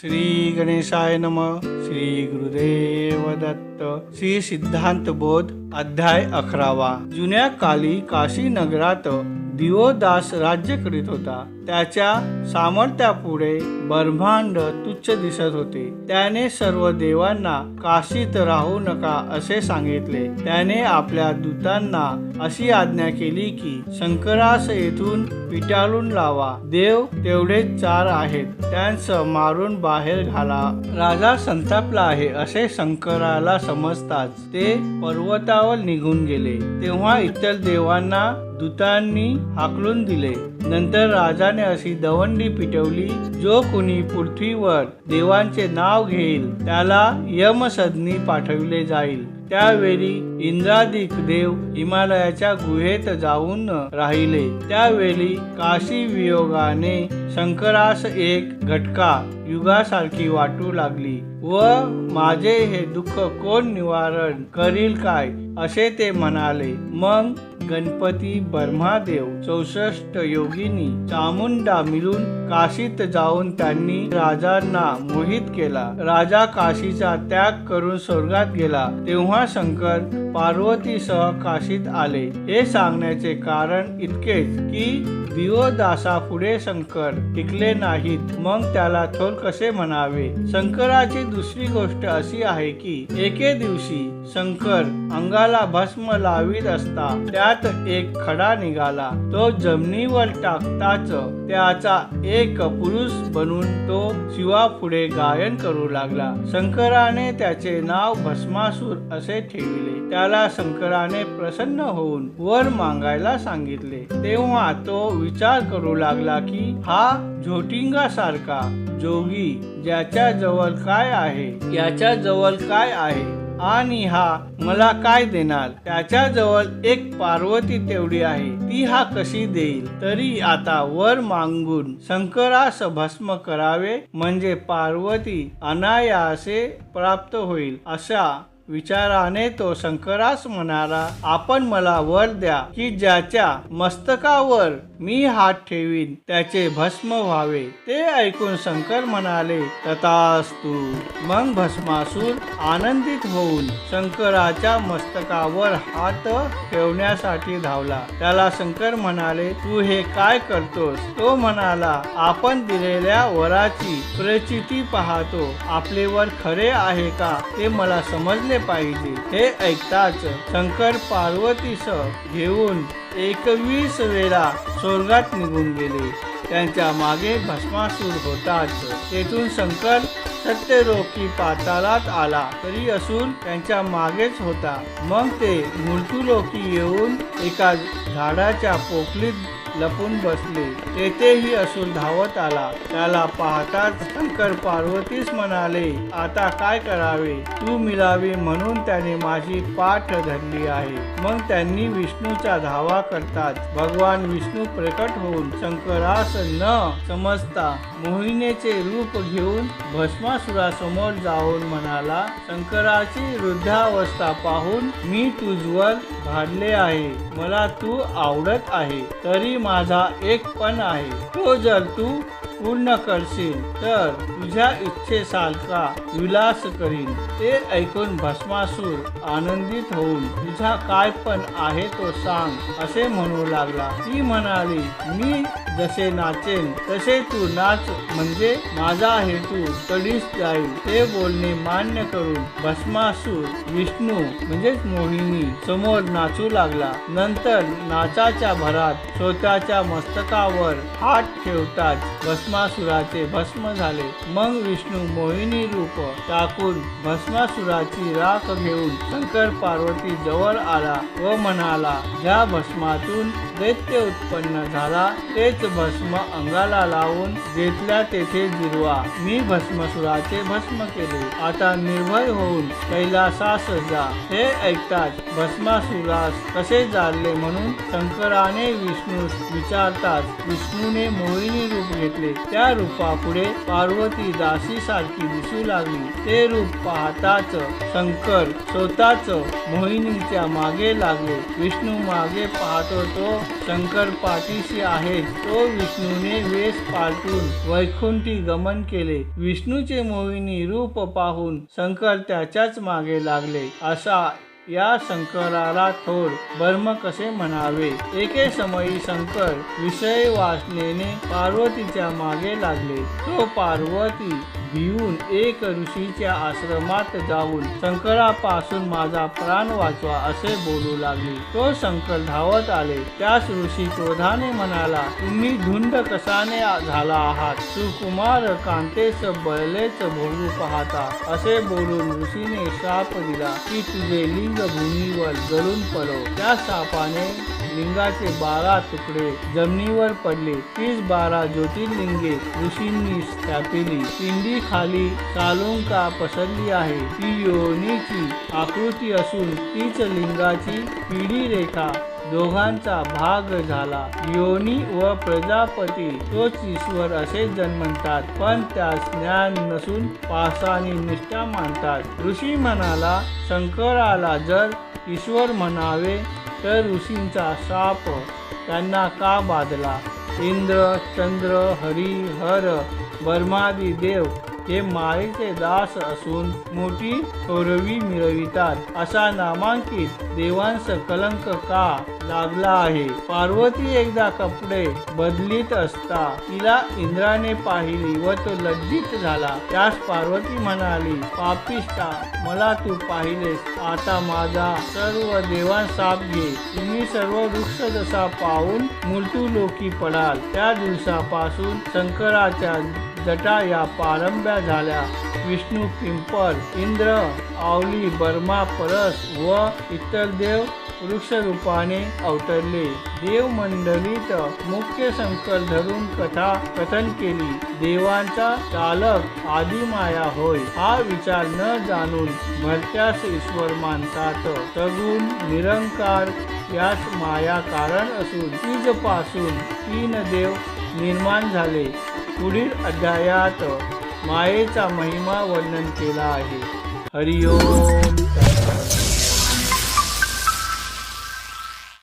श्री गणेशाय नम. श्री गुरुदेव दत्त. श्री सिद्धांत बोध अध्याय अकरावा. जुन्या काली काशी नगरात दिवोदास राज्य करीत होता. त्याच्या सामर्थ्यापुढे ब्रह्मांड तुच्छ दिसत होते. त्याने सर्व देवांना काशीत राहू नका असे सांगितले. त्याने आपल्या दूतांना अशी आज्ञा केली की शंकरास येथून पिटाळून लावा. देव तेवढेच चार आहेत. त्यांचं मारून बाहेर घाला. राजा संतापला आहे असे शंकराला समजताच ते पर्वतावर निघून गेले. तेव्हा इतर देवांना दूतांनी हाकलून दिले. नंतर राजाने अशी दवंडी पिटवली जो कुणी पृथ्वीवर देवांचे नाव घेईल त्याला यमसदनी पाठविले जाईल. त्यावेळी इंद्रादिक देव हिमालयाच्या गुहेत जाऊन राहिले. त्यावेळी काशी वियोगाने शंकरास एक घटका युगासारखी वाटू लागली. व माझे हे दुःख कोण निवारण करील काय? असे ते म्हणाले मग गणपती ब्रह्मादेव चौसष्ट योगिनी चामुंडा मिळून काशीत जाऊन त्यांनी राजांना मोहित केला. राजा काशीचा त्याग करून स्वर्गात गेला. तेव्हा शंकर पार्वतीसह काशीत आले. हे सांगण्याचे कारण इतकेच की दिवदासा पुढे शंकर टिकले नाहीत. मग त्याला थोर कसे म्हणावे? शंकराची दुसरी गोष्ट अशी आहे की एके दिवशी शंकर अंगाला भस्म लावीत असता त्यात एक खडा निघाला. तो जमिनीवर टाकताच त्याचा एक पुरुष बनून तो शिवा पुढे गायन करू लागला. शंकराने त्याचे नाव भस्मासूर असे ठेविले. त्याला शंकराने प्रसन्न होऊन वर मागायला सांगितले. तेव्हा तो विचार करू लागला की हा झोटिंगा सारखा जोगी ज्याच्या जवळ काय आहे याच्या जवळ काय आहे आणि हा मला काय देणार? त्याच्याजवळ एक पार्वती तेवढी आहे ती हा कशी देईल? तरी आता वर मागून शंकरास भस्म करावे म्हणजे पार्वती अनायासे प्राप्त होईल अशा विचाराने तो शंकरास म्हणाला आपण मला वर द्या की ज्याच्या मस्तकावर मी हात ठेवीन त्याचे भस्म व्हावे. ते ऐकून शंकर म्हणाले तथास्तु. मग भस्मासूर आनंदित होऊन शंकराच्या मस्तकावर हात ठेवण्यासाठी धावला. त्याला शंकर म्हणाले तू हे काय करतोस? तो म्हणाला आपण दिलेल्या वराची प्रचिती पाहतो. आपले वर खरे आहे का? ते मला समजले पाहिजे हे ऐकताच शंकर पार्वतीसह घेऊन एकवीस वेळा स्वर्गात निघून गेले. त्यांच्या मागे भस्मासूर होताच. तेथून शंकर सत्यरोखी पाताळात आला. तरी असून त्यांच्या मागेच होता. मग ते मृत्यूलोकी येऊन एका झाडाच्या पोकलीत लपून बसले. तेथेही असून धावत आला. त्याला पाहताच शंकर पार्वतीस म्हणाले आता काय करावे? तू मिळावी म्हणून त्याने माझी पाठ धरली आहे. मग त्यांनी विष्णूचा धावा करतात भगवान विष्णू प्रकट होऊन शंकरास न समजता. मोहिनीचे रूप घेऊन भस्मासुरासमोर जाऊन म्हणाला शंकराची वृद्धावस्था पाहून मी तुझवर भाडले आहे. मला तू आवडत आहे. तरी माझा एक पण आहे. तो जर तू पूर्ण करशील तर तुझ्या इच्छेसारखा विलास करीन. ते ऐकून भस्मासूर आनंदित होऊन तुझा काय पण आहे तो सांग असे म्हणू लागला. ती म्हणाली मी जसे नाचेन तसे तू नाच म्हणजे माझा हेतू कडीच जाईल. ते बोलणे मान्य करून भस्मासूर विष्णू म्हणजेच मोहिनी समोर नाचू लागला. नंतर नाचाच्या भरात स्वतःच्या मस्तकावर हात ठेवताच भस्मासुराचे भस्म झाले. मग विष्णू मोहिनी रूप टाकून भस्मासुराची राख घेऊन शंकर पार्वती जवळ आला व म्हणाला ज्या भस्मातून दैत्य उत्पन्न झाला तेच भस्म अंगाला लावून जेथल्या तेथे जिरवा. मी भस्मसुराचे भस्म केले. आता निर्भय होऊन कैलासास जा. हे ऐकताच भस्मासुरास कसे जाळले म्हणून शंकराने विष्णू विचारताच विष्णूने मोहिनी रूप घेतले. त्या रूपापुढे पार्वती दासी सारखी दिसू लागली. ते रूप पाहताच शंकर स्वतःच मोहिनीच्या मागे लागले. विष्णू मागे पाहतो तो शंकर पाठीशी आहे. तो विष्णूने वेश पालटून वैकुंठी गमन केले. विष्णूचे मोहिनी रूप पाहून शंकर त्याच्याच मागे लागले. असा या शंकराला थोर बर्म कसे म्हणावे? एके समयी शंकर विषय वासनेने पार्वतीच्या मागे लागले. तो पार्वती भिवून एक ऋषीच्या आश्रमात जाऊन शंकरापासून माझा प्राण वाचवा असे बोलू लागली. तो शंकर धावत आले. त्यास ऋषी क्रोधाने म्हणाला तुम्ही धुंड कसाने झाला आहात? सुकुमार कांतेस बळलेच भोगू पाहता. असे बोलून ऋषीने शाप दिला की तुझे लिंग भूमीवर जळून पडो. त्या सापाने लिंगाचे बारा तुकडे जमिनीवर पडले तीच बारा ज्योतिर्लिंगे ऋषींनी स्थापिली. पिंडी खाली चालुंका पसरली आहे. ती योनीची आकृती असून तीच लिंगाची पिढी रेखा दोघांचा भाग झाला. योनी व प्रजापती तोच ईश्वर असे जन्मतात पण त्यास ज्ञान नसून पासाने निष्ठा मानतात. ऋषी म्हणाला शंकराला जर ईश्वर म्हणावे तर ऋषींचा शाप त्यांना का बाधला? इंद्र चंद्र हरी हर ब्रह्मादी देव हे माळीचे दास असून मोठी थोरवी मिळवितात असा नामांकित देवांस कलंक का लागला आहे? पार्वती एकदा कपडे बदलीत असता तिला इंद्राने पाहिली व तो लज्जित झाला. त्यास पार्वती म्हणाली पापिष्टा मला तू पाहिलेस. आता माझा सर्व देवां साप घे. तुम्ही सर्व वृक्ष जसा पाहून मृत्यू लोकी पडाल त्या दिवसापासून शंकराच्या जटा या पारंब्या झाल्या. विष्णू पिंपल इंद्र आवली बर्मा परस व इतर देव वृक्षरूपाने अवतरले. देव मंडळीत मुख्य शंकर धरून कथा कथन केली. देवांचा चालक आदिमाया होय हा विचार न जाणून भरत्यास ईश्वर मानतात. सगुण निरंकार यास माया कारण असून तीजपासून तीन देव निर्माण झाले. पुढील अध्यायात मायेचा महिमा वर्णन केला आहे. हरिओम.